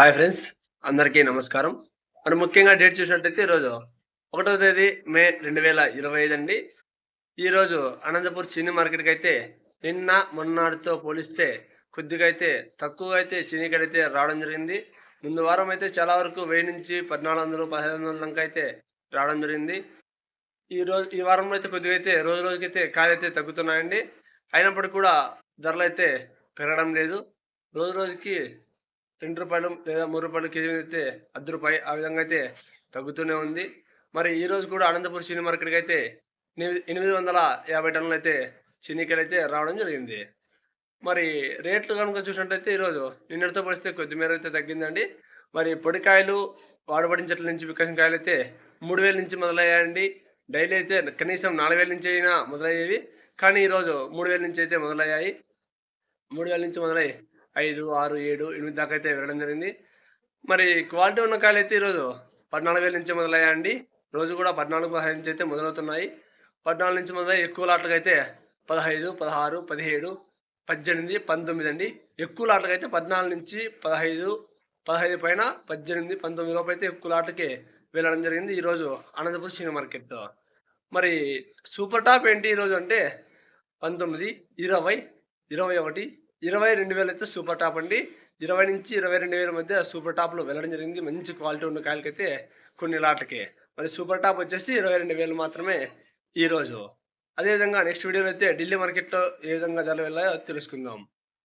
Hi friends అందరికీ నమస్కారం. మరి ముఖ్యంగా డేట్ చూసినట్టయితే ఈరోజు ఒకటో తేదీ మే రెండు వేల ఇరవై ఐదు అండి. ఈరోజు అనంతపూర్ చీని మార్కెట్కి అయితే నిన్న మొన్నటితో పోలిస్తే కొద్దిగా అయితే తక్కువగా అయితే చీనీకి అయితే రావడం జరిగింది. ముందు వారం అయితే చాలా వరకు వెయ్యి నుంచి పద్నాలుగు వందలు పదిహేను వందల దాకా అయితే రావడం జరిగింది. ఈ రోజు ఈ వారంలో అయితే కొద్దిగా అయితే రోజు రోజుకైతే కాయలు అయితే తగ్గుతున్నాయండి. అయినప్పటికీ కూడా ధరలు అయితే పెరగడం లేదు. రోజు రోజుకి రెండు రూపాయలు లేదా మూడు రూపాయలు కేజీ మీద అయితే అర్ధ రూపాయి ఆ విధంగా అయితే తగ్గుతూనే ఉంది. మరి ఈ రోజు కూడా అనంతపురం చీని మార్కెట్కి అయితే ఎనిమిది ఎనిమిది వందల యాభై టన్నులు అయితే చీనీకాయలు అయితే రావడం జరిగింది. మరి రేట్లు కనుక చూసినట్టయితే ఈరోజు నిన్నటితో పోలిస్తే కొద్దిమేర అయితే తగ్గిందండి. మరి పొడికాయలు వాడబడిన చెట్ల నుంచి వికసిన కాయలు అయితే మూడు వేల నుంచి మొదలయ్యాయండి. డైలీ అయితే కనీసం నాలుగు వేల నుంచి అయినా మొదలయ్యేవి. కానీ ఈరోజు మూడు వేల నుంచి అయితే మొదలయ్యాయి. మూడు వేల నుంచి మొదలై ఐదు ఆరు ఏడు ఎనిమిది దాకా అయితే వెళ్ళడం జరిగింది. మరి క్వాలిటీ ఉన్న కాయలు అయితే ఈరోజు పద్నాలుగు వేల నుంచి మొదలయ్యాయండి రోజు కూడా పద్నాలుగు పదహైదు నుంచి అయితే మొదలవుతున్నాయి. పద్నాలుగు నుంచి మొదలై ఎక్కువ లాట్లకు అయితే పదహైదు పదహారు పదిహేడు పద్దెనిమిది పంతొమ్మిది అండి. ఎక్కువ లాట్లకు అయితే పద్నాలుగు నుంచి పదహైదు పదహైదు పైన పద్దెనిమిది పంతొమ్మిది లోపు అయితే ఎక్కువ లాట్లకి వెళ్ళడం జరిగింది ఈరోజు అనంతపురం సినిమా మార్కెట్ మరి సూపర్ టాప్ ఏంటి ఈరోజు అంటే పంతొమ్మిది ఇరవై ఇరవై ఒకటి ఇరవై రెండు వేలు అయితే సూపర్ టాప్ అండి. ఇరవై నుంచి ఇరవై రెండు వేల మధ్య సూపర్ టాప్లో వెళ్ళడం జరిగింది. మంచి క్వాలిటీ ఉన్న కాయలకైతే కొన్ని లాట్లకి. మరి సూపర్ టాప్ వచ్చేసి ఇరవై రెండు వేలు మాత్రమే ఈరోజు అదేవిధంగా నెక్స్ట్ వీడియోలో అయితే ఢిల్లీ మార్కెట్లో ఏ విధంగా ధరలు వెళ్ళాయో తెలుసుకుందాం.